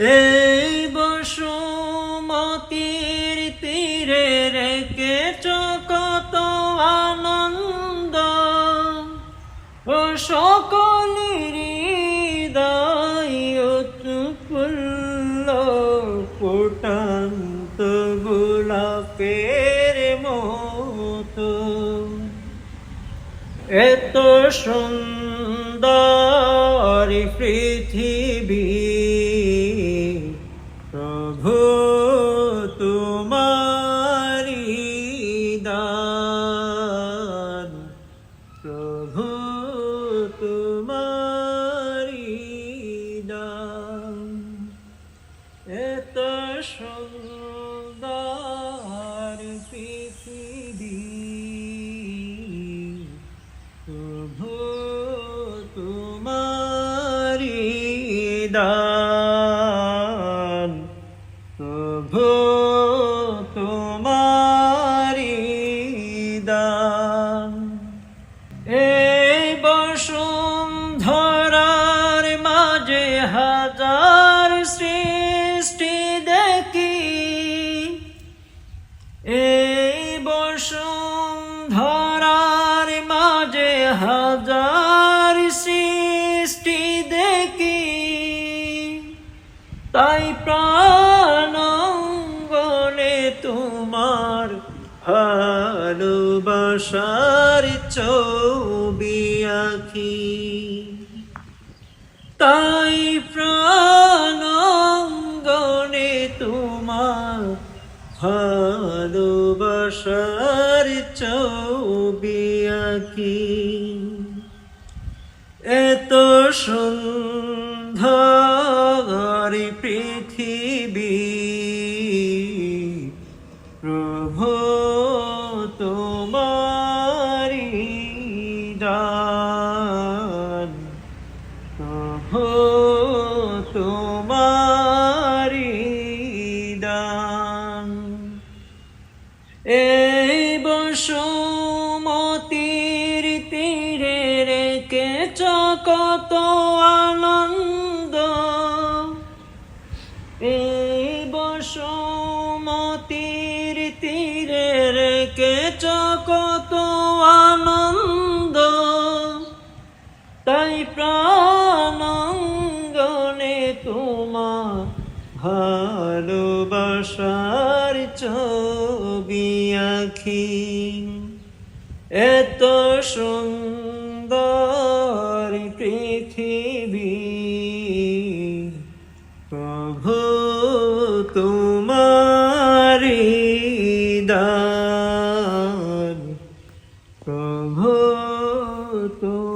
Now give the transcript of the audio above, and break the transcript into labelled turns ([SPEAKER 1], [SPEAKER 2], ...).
[SPEAKER 1] এই বসুমতির তীরে রেখেছ কত আনন্দ। ও সকলের উৎফুল্ল ফুটন্ত গোলাপের মতো এত সুন্দর পৃথিবী প্রভু তোমারি দান। প্রভু তোমারি দান। এত সুন্দর পৃথিবী। প্রভু দান। দান এই বসুন্ধরার মাঝে হাজার সৃষ্টি দেখি। এই বসুন্ধরার মাঝে হাজার সৃষ্টি দেখি। তাই প্রাণঙ্গনে তোমার ভালোবাসার ছবি আঁকি। তাই প্রাণঙ্গনে তোমার ভালোবাসার ছবি আঁকি। এত সুন্দর পৃথিবী প্রভু তোমারি দান এই বসুমতির তীরে রেখেছ কত আনন্দ। এই বসুমতির তীরে রেখেছ কত আনন্দ। তাই প্রাণঙ্গনে আঁকি। এত সুন্দর পৃথিবী। প্রভু তোমারি দান। প্রভু তো